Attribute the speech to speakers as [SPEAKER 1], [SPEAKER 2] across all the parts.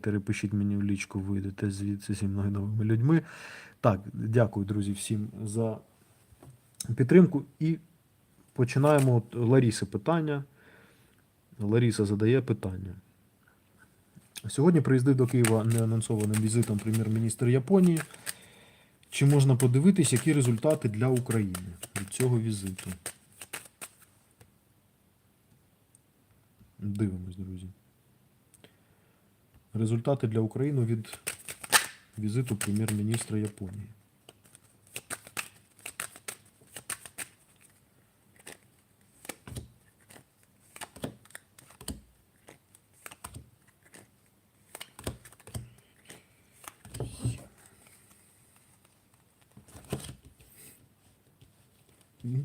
[SPEAKER 1] хейтери, пишіть мені в лічку, вийдете звідси зі мною новими людьми. Так, дякую, друзі, всім за підтримку. І починаємо от Ларіси питання. Ларіса задає питання. Сьогодні приїздив до Києва неанонсованим візитом прем'єр-міністр Японії. Чи можна подивитись, які результати для України від цього візиту? Дивимось, друзі. Результати для України від візиту прем'єр-міністра Японії.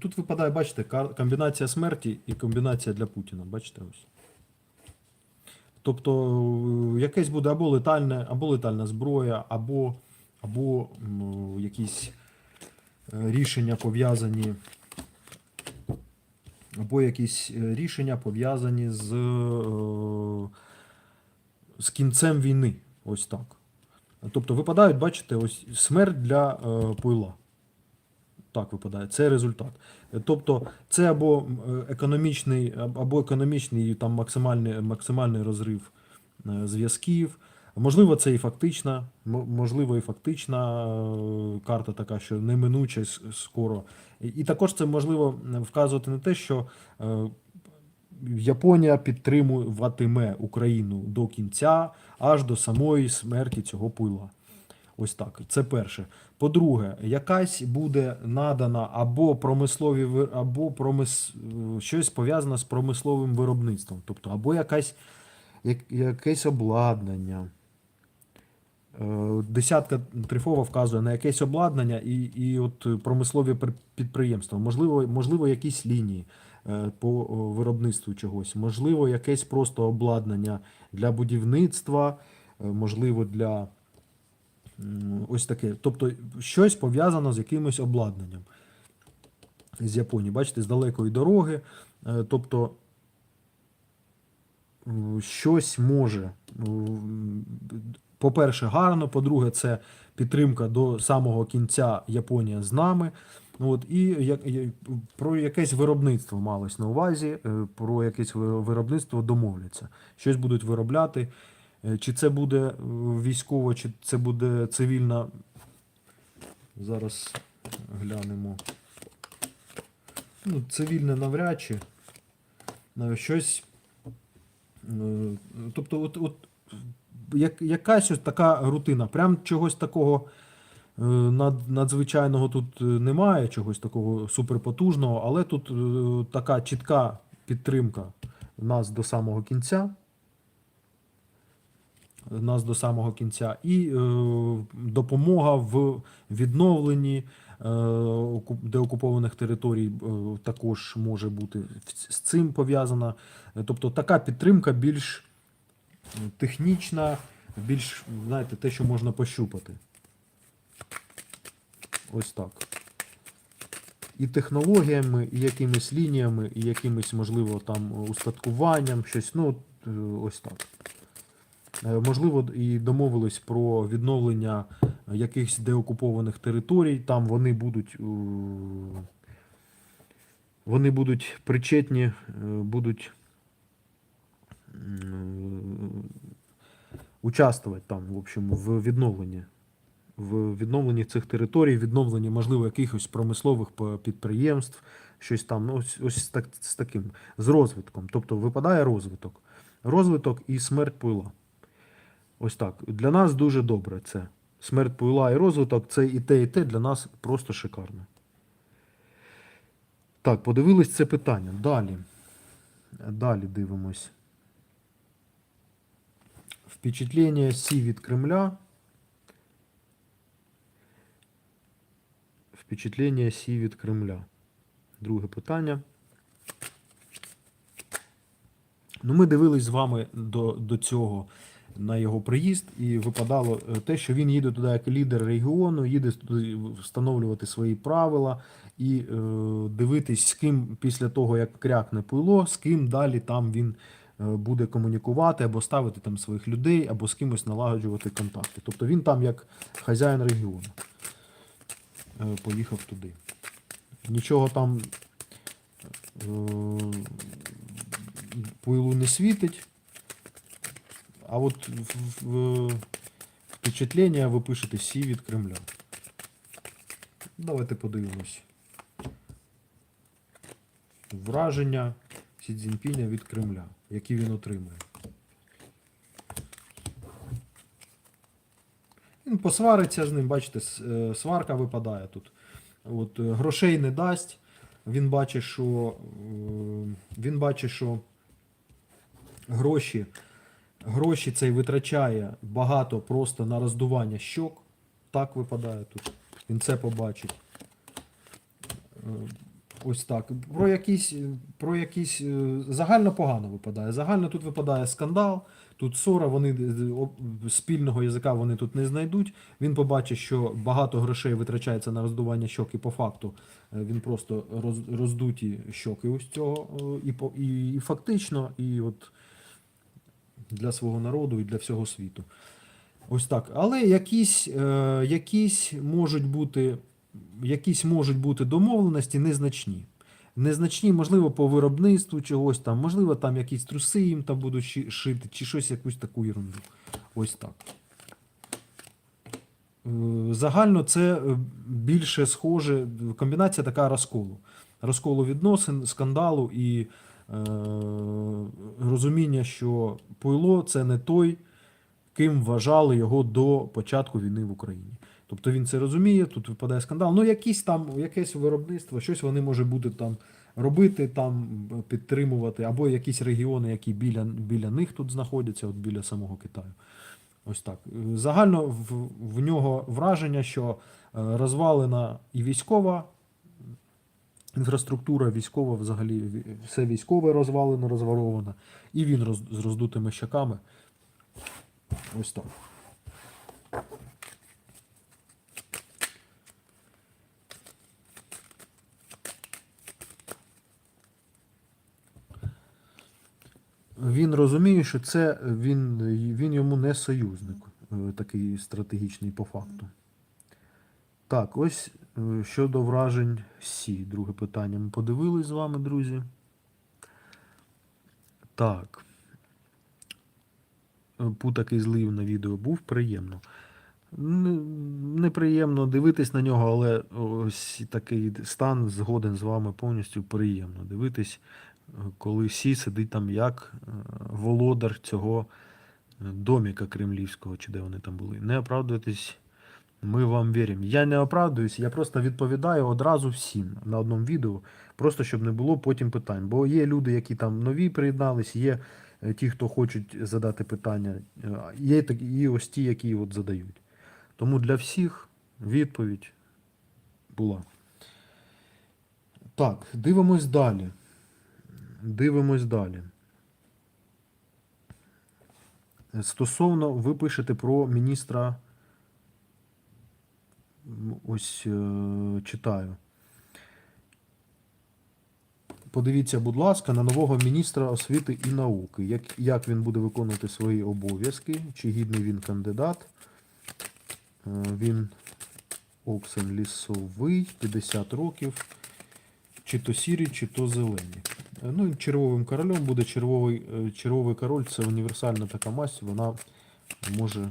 [SPEAKER 1] Тут випадає, бачите, комбінація смерті і комбінація для Путіна. Бачите ось. Тобто е, якесь буде або летальне, або летальна зброя, або, або м, якісь е, рішення пов'язані. Або якісь е, рішення пов'язані з, з кінцем війни. Ось так. Тобто випадають, бачите, ось смерть для пойла. Так випадає. Це результат. Е, Тобто, це або е, економічний, або економічний там максимальний, максимальний розрив е, зв'язків. Можливо, це і фактична, можливо, і фактична карта така, що неминуче скоро. І, також це можливо вказувати на те, що Японія підтримуватиме Україну до кінця, аж до самої смерті цього пила. Ось так. Це перше. По-друге, якась буде надана або промислові або промис... щось пов'язане з промисловим виробництвом, тобто або якась, як... якесь обладнання. Е, Десятка трифова вказує на якесь обладнання і, і от промислові підприємства. Можливо, можливо, якісь лінії е, по виробництву чогось, можливо, якесь просто обладнання для будівництва, е, можливо, для Ось таке. Тобто щось пов'язано з якимось обладнанням з Японії. Бачите, з далекої дороги. Е, Тобто щось може. По-перше, гарно, по-друге, це підтримка до самого кінця Японія з нами. Ну, От, і як, про якесь виробництво малось на увазі, е, про якесь виробництво домовляться. Щось будуть виробляти. Е, Чи це буде е, військово, чи це буде цивільна. Зараз глянемо. Ну, цивільне навряд чи. Е, Щось. Тобто, от, от як, якась ось така рутина. Прям чогось такого над, надзвичайного тут немає, чогось такого суперпотужного, але тут така чітка підтримка нас до самого кінця нас до самого кінця, і е, допомога в відновленні е, деокупованих територій е, також може бути з цим пов'язана. Тобто така підтримка більш технічна, більш, знаєте, те, що можна пощупати. Ось так. І технологіями, і якимись лініями, і якимось, можливо, там устаткуванням, щось, ну, ось так. Е, Можливо, і домовились про відновлення якихось деокупованих територій. Там вони будуть, е, вони будуть причетні, е, будуть участвувати там, в общем, в відновленні. В відновленні цих територій, відновленні, можливо, якихось промислових підприємств, щось там, ну, ось, ось так, з таким, з розвитком. Тобто випадає розвиток. Розвиток і смерть пила. Ось так. Для нас дуже добре це. Смерть пила і розвиток це і те, і те для нас просто шикарно. Так, подивились це питання. Далі. Далі дивимось. Впечатлення Сі від Кремля. Впечатлення Сі від Кремля. Друге питання. Ну, ми дивились з вами до, до цього на його приїзд, і випадало е, те, що він їде туди як лідер регіону, їде встановлювати свої правила і е, дивитись, з ким після того, як крякне пило, з ким далі там він буде комунікувати або ставити там своїх людей, або з кимось налагоджувати контакти. Тобто він там як хазяїн регіону е, поїхав туди. Нічого там е, пилу не світить. А от в, в, впечатлення ви пишете Сі від Кремля. Давайте подивимось. Враження Сі Цзіньпіня від Кремля, які він отримує. Він посвариться з ним, бачите, е, сварка випадає тут. От, е, грошей не дасть. Він бачить, що е, він бачить, що гроші, гроші цей витрачає багато просто на роздування щок. Так випадає тут. Він це побачить. Е, Ось так. Про якісь, про якісь е, загально погано випадає. Загально тут випадає скандал, тут ссора, вони е, спільного язика вони тут не знайдуть. Він побачить, що багато грошей витрачається на роздування щок, і по факту е, він просто роз, роздуті щоки ось цього. е, І, і, і фактично, і от для свого народу, і для всього світу. Ось так. Але якісь, е, якісь можуть бути. Якісь можуть бути домовленості незначні. Незначні, можливо, по виробництву чогось там, можливо, там якісь труси їм там будуть шити, чи щось якусь таку ерунду. Ось так. Е, Загально це е, більше схоже, комбінація така розколу. Розколу відносин, скандалу і розуміння, що Пуйло це не той, ким вважали його до початку війни в Україні. Тобто він це розуміє, тут випадає скандал. Ну, якісь там, якесь виробництво, щось вони може бути там робити, там підтримувати, або якісь регіони, які біля, біля них тут знаходяться, от біля самого Китаю. Ось так. Е, Загально в, в нього враження, що е, розвалена і військова інфраструктура, військова взагалі, все військове розвалено, розворовано, і він роз, з роздутими щоками. Ось так. Він розуміє, що це він, він йому не союзник, е, такий стратегічний по факту. Так, ось е, щодо вражень Сі. Друге питання. Ми подивились з вами, друзі. Так. Е, Пу такий злив на відео був приємно. Неприємно дивитись на нього, але ось такий стан згоден з вами повністю приємно дивитись, е, коли Сі сидить там як володар цього доміка кремлівського, чи де вони там були. Не оправдуйтесь, ми вам віримо. Я не оправдуюсь, я просто відповідаю одразу всім на одному відео, просто щоб не було потім питань. Бо є люди, які там нові приєднались, є е, ті, хто хочуть задати питання, е, є і ось ті, які от задають. Тому для всіх відповідь була. Так, дивимось далі. Дивимось далі. Стосовно, ви пишете про міністра. Ось е, читаю. Подивіться, будь ласка, на нового міністра освіти і науки. Як, як він буде виконувати свої обов'язки, чи гідний він кандидат. Е, Він Оксен лісовий, 50 років. Чи то сірі, чи то зелені. Е, Ну, червовим королем буде червовий, червовий король це універсальна така мазь, вона може,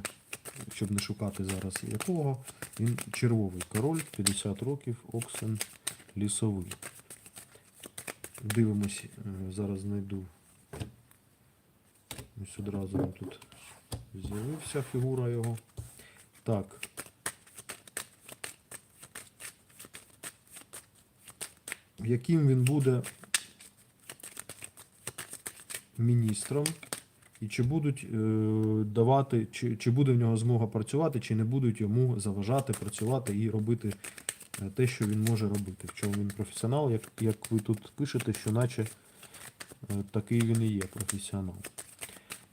[SPEAKER 1] щоб не шукати зараз якого, він червовий король, 50 років, Оксен лісовий. Дивимось, е, зараз знайду. Ось одразу тут з'явився фігура його. Так. Яким він буде міністром, і чи будуть е, давати, чи, чи буде в нього змога працювати, чи не будуть йому заважати працювати і робити е, те, що він може робити. В чому він професіонал, як, як ви тут пишете, що наче е, такий він і є професіонал.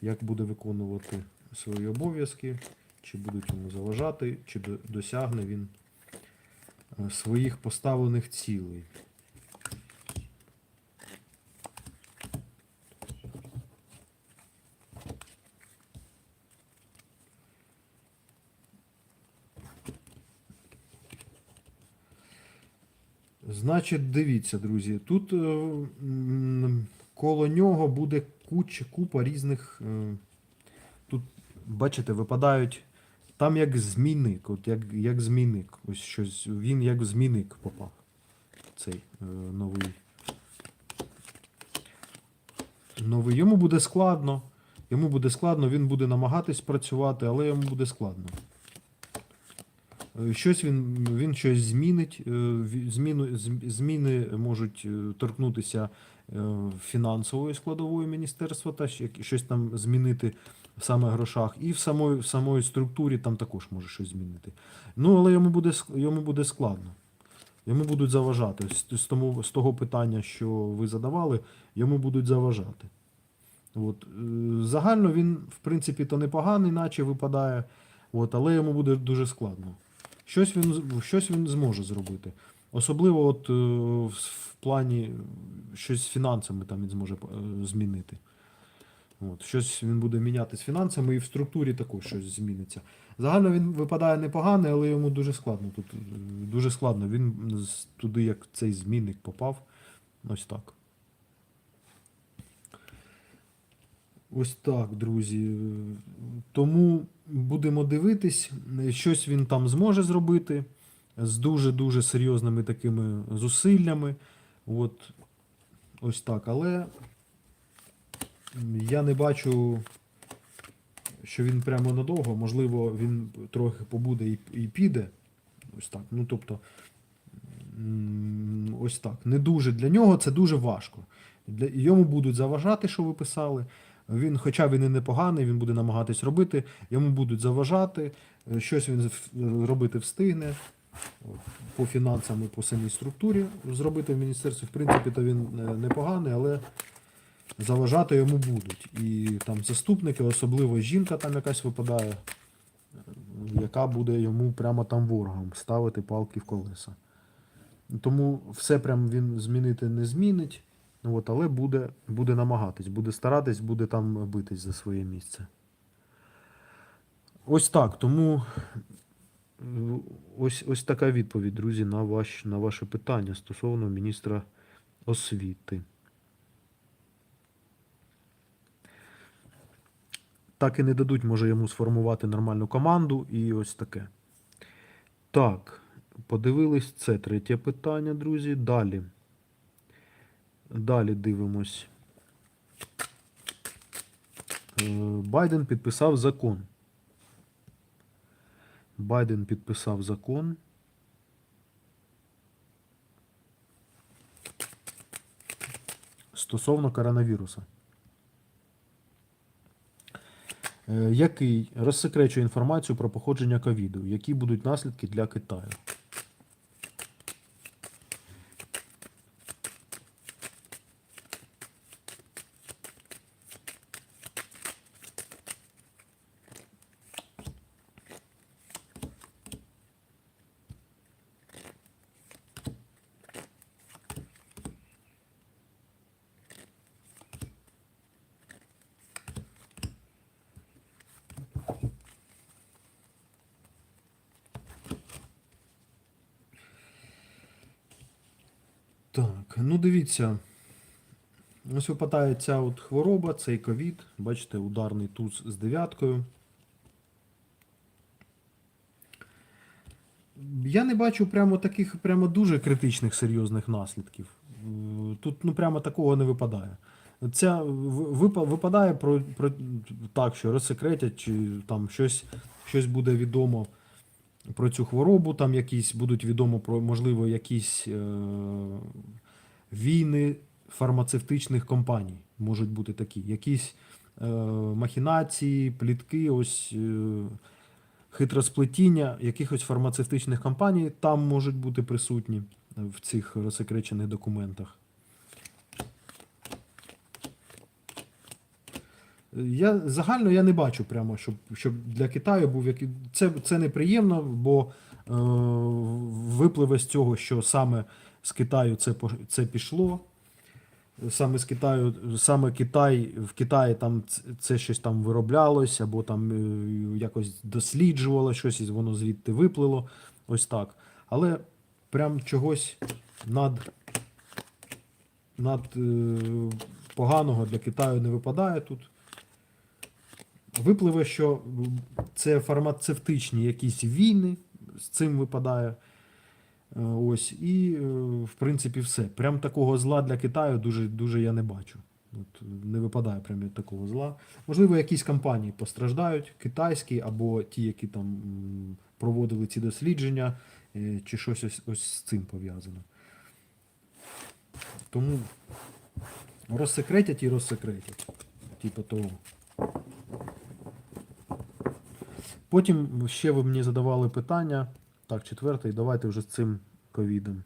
[SPEAKER 1] Як буде виконувати свої обов'язки, чи будуть йому заважати, чи досягне він своїх поставлених цілей. Значить, дивіться, друзі, тут е, коло нього буде куча, купа різних. е, Тут, бачите, випадають. Там як змійник, от як, як змійник. Ось щось. Він як змійник попав. Цей е, новий. Новий. Йому буде складно. Йому буде складно, він буде намагатись працювати, але йому буде складно. Е, Щось він, він щось змінить. е, Зміну, зміни можуть е, торкнутися фінансової складової міністерства, та щось там змінити в саме грошах, і в самої, в самої структурі там також може щось змінити. Ну, але йому буде, йому буде складно. Йому будуть заважати. З, тому, з того питання, що ви задавали, йому будуть заважати. От. Загально він, в принципі, то непоганий, наче випадає, от, але йому буде дуже складно. Щось він, щось він зможе зробити. Особливо от, е, в, плані е, щось з фінансами там він зможе е, змінити. От, щось він буде міняти з фінансами і в структурі також щось зміниться. Загально він випадає непоганий, але йому дуже складно. Тут дуже складно. Він туди, як цей змінник попав. Ось так. Ось так, друзі. Тому будемо дивитись, щось він там зможе зробити з дуже-дуже серйозними такими зусиллями. От, ось так. Але я не бачу, що він прямо надовго. Можливо, він трохи побуде і, і піде. Ось так. Ну, тобто, ось так. Не дуже для нього це дуже важко. Йому будуть заважати, що ви писали. Він, хоча він і непоганий, він буде намагатись робити, йому будуть заважати, е, щось він робити встигне. По фінансам і по самій структурі зробити в міністерстві, в принципі, то він е, непоганий, але заважати йому будуть. І там заступники, особливо жінка там якась випадає, е, яка буде йому прямо там ворогом ставити палки в колеса. Тому все прям він змінити не змінить. От, але буде, буде намагатись, буде старатись, буде там битись за своє місце. Ось так. Тому е, ось, ось така відповідь, друзі, на, ваш, на ваше питання стосовно міністра освіти. Так і не дадуть, може, йому сформувати нормальну команду і ось таке. Так, подивились це третє питання, друзі. Далі. Далі дивимось. Е, Байден підписав закон. Байден підписав закон. Стосовно коронавіруса. Е, Який розсекречує інформацію про походження ковіду, які будуть наслідки для Китаю. Так, ну дивіться. Ось випадає ця от хвороба, цей ковід. Бачите, ударний туз з дев'яткою. Я не бачу прямо таких прямо дуже критичних серйозних наслідків. Е, Тут ну прямо такого не випадає. Ця випа- випадає про, про так, що розсекретять, чи там щось, щось буде відомо про цю хворобу, там якісь будуть відомо про, можливо, якісь е, війни фармацевтичних компаній можуть бути такі. Якісь е, махінації, плітки, ось е, хитросплетіння якихось фармацевтичних компаній там можуть бути присутні в цих розсекречених документах. Я загально я не бачу прямо, щоб, щоб для Китаю був який. Це, це неприємно, бо е, випливе з цього, що саме з Китаю це, це пішло. Саме з Китаю, саме Китай, в Китаї там це щось там вироблялось, або там е, якось досліджувало щось, і воно звідти виплило. Ось так. Але прям чогось над, над е, поганого для Китаю не випадає тут. Випливе, що це фармацевтичні якісь війни, з цим випадає. Е, Ось, і, е, в принципі, все. Прям такого зла для Китаю дуже, дуже я не бачу. От, не випадає прям від такого зла. Можливо, якісь компанії постраждають, китайські, або ті, які там проводили ці дослідження, е, чи щось ось, ось з цим пов'язано. Тому розсекретять і розсекретять. Типу того. Потім ще ви мені задавали питання. Так, четвертий, давайте вже з цим ковідом.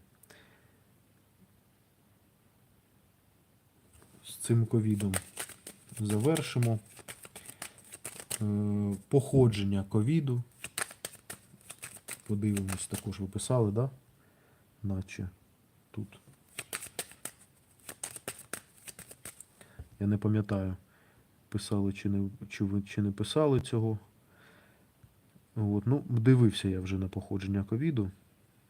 [SPEAKER 1] З цим ковідом завершимо. Е, Походження ковіду. Подивимось, також ви писали, да? Наче тут. Я не пам'ятаю, писали чи не, чи, чи не писали цього. От, ну, дивився я вже на походження ковіду.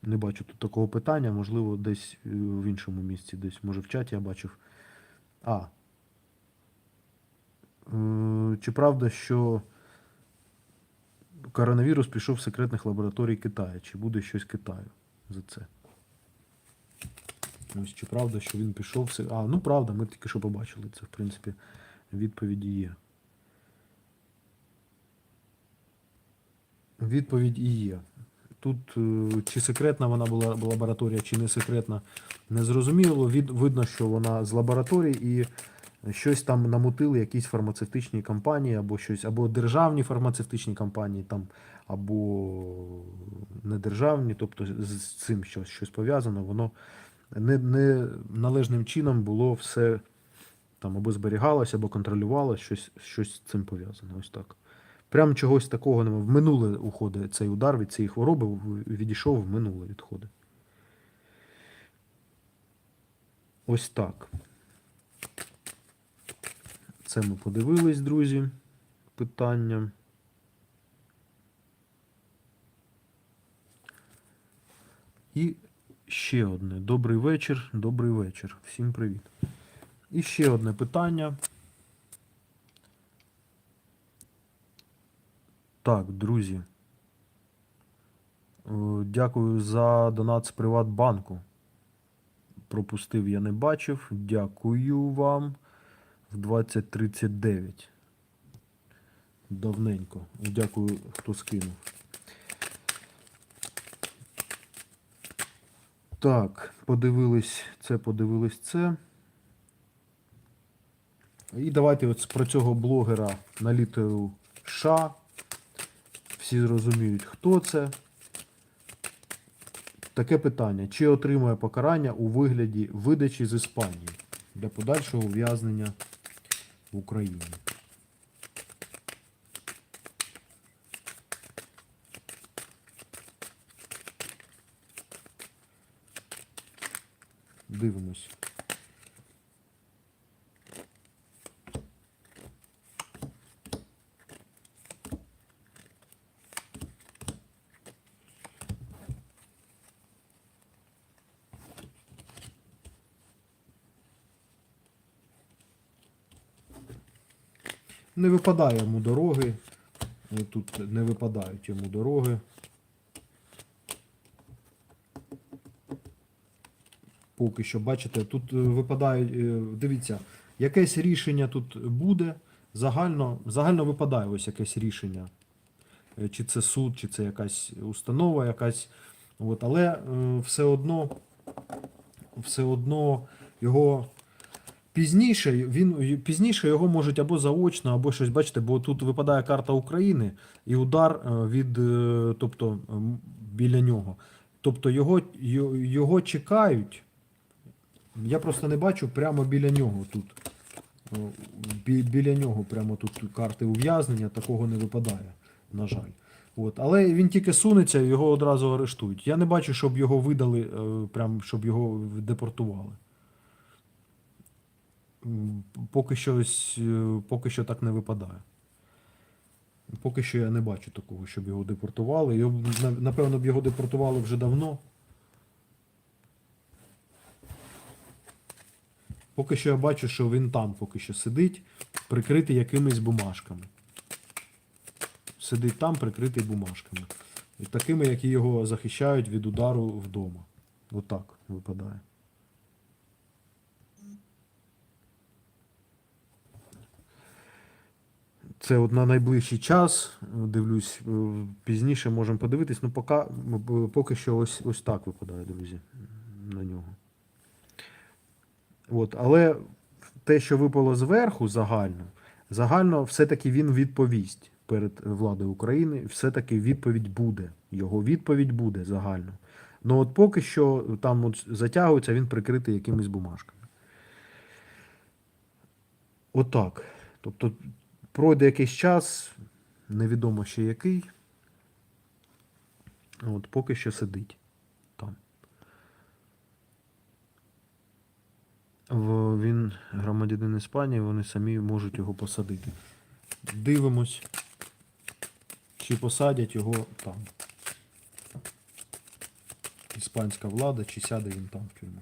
[SPEAKER 1] Не бачу тут такого питання, можливо, десь е, в іншому місці, десь, може, в чаті я бачив. А. Е, Чи правда, що коронавірус пішов з секретних лабораторій Китаю? Чи буде щось Китаю за це? Ось чи правда, що він пішов. А, ну правда, ми тільки що побачили це, в принципі, відповіді є. Відповідь і є. Тут е, чи секретна вона була лабораторія, чи не секретна, не зрозуміло. Від, видно, що вона з лабораторії і щось там намутили, якісь фармацевтичні компанії, або щось, або державні фармацевтичні компанії, там, або недержавні, тобто з цим щось, щось пов'язано, воно не, не належним чином було все там або зберігалося, або контролювалося, щось, щось з цим пов'язано. Ось так. Прям чогось такого немає. В минуле уходить цей удар від цієї хвороби, відійшов в минуле відходить. Ось так. Це ми подивились, друзі. Питання. І ще одне. Добрий вечір. Добрий вечір. Всім привіт. І ще одне питання. Так, друзі. Е, Дякую за донат з Приватбанку. Пропустив, я не бачив. Дякую вам. В 2039. Давненько. Дякую, хто скинув. Так, подивились це, подивились це. І давайте от про цього блогера на літеру Ш. Всі зрозуміють, хто це. Таке питання: чи отримує покарання у вигляді видачі з Іспанії для подальшого ув'язнення в Україні? Дивимось. Не випадає йому дороги. Е, Тут не випадають йому дороги. Поки що, бачите, тут е, випадають. е, Дивіться, якесь рішення тут буде. Загально, загально випадає ось якесь рішення. Чи це суд, чи це якась установа якась. От, але все одно, все одно його пізніше, він, пізніше його можуть або заочно, або щось, бачите, бо тут випадає карта України і удар е, від, е, тобто, біля нього. Тобто його, його, чекають. Я просто не бачу прямо біля нього тут. Бі- Біля нього прямо тут карти ув'язнення, такого не випадає, на жаль. От. Але він тільки сунеться, його одразу арештують. Я не бачу, щоб його видали, е, прям, щоб його депортували. Поки що, е, поки що так не випадає. Поки що я не бачу такого, щоб його депортували. Його, напевно, б його депортували вже давно. Поки що я бачу, що він там поки що сидить, прикритий якимись бумажками. Сидить там, прикритий бумажками. І такими, які його захищають від удару вдома. Отак випадає. Це от на найближчий час. Дивлюсь, е, пізніше можемо подивитись. Ну, поки, поки що ось, ось так випадає, друзі, на нього. От, але те, що випало зверху загально, загально все-таки він відповість перед владою України. Все-таки відповідь буде. Його відповідь буде загально. Ну от поки що там от затягується, він прикритий якимись бумажками. Отак. Тобто пройде якийсь час, невідомо ще який. От поки що сидить там. Він громадянин Іспанії, вони самі можуть його посадити. Дивимось, чи посадять його там. Іспанська влада, чи сяде він там в тюрму.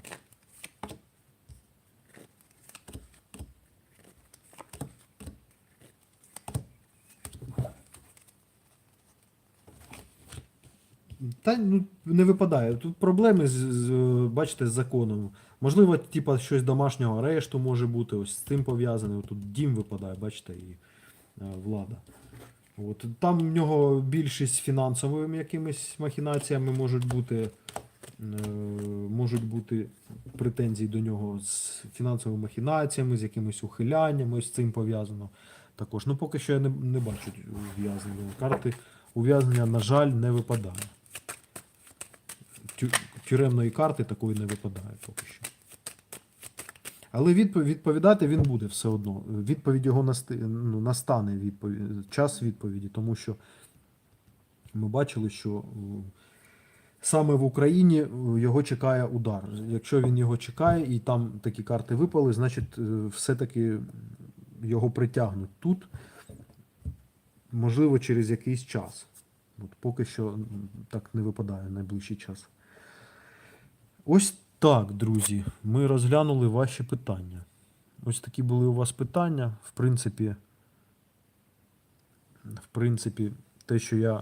[SPEAKER 1] Та ну, не випадає. Тут проблеми з, з бачите, з законом. Можливо, типа щось домашнього арешту може бути, ось з цим пов'язане. Тут дім випадає, бачите, і е, влада. От, там в нього більшість фінансовими якимись махінаціями можуть бути, е, можуть бути претензії до нього з фінансовими махінаціями, з якимись ухиляннями, з цим пов'язано. Також. Ну, поки що я не, не бачу ув'язнення. Карти ув'язнення, на жаль, не випадає. Тю- Тюремної карти такої не випадає поки що. Але відповідати він буде все одно. Відповідь його ну, настане відповідь, час відповіді, тому що ми бачили, що е, саме в Україні е, його чекає удар. Якщо він його чекає і там такі карти випали, значить е, все-таки його притягнуть тут, можливо, через якийсь час. От поки що так не випадає найближчий час. Ось так, друзі, ми розглянули ваші питання. Ось такі були у вас питання. В принципі, в принципі, те, що я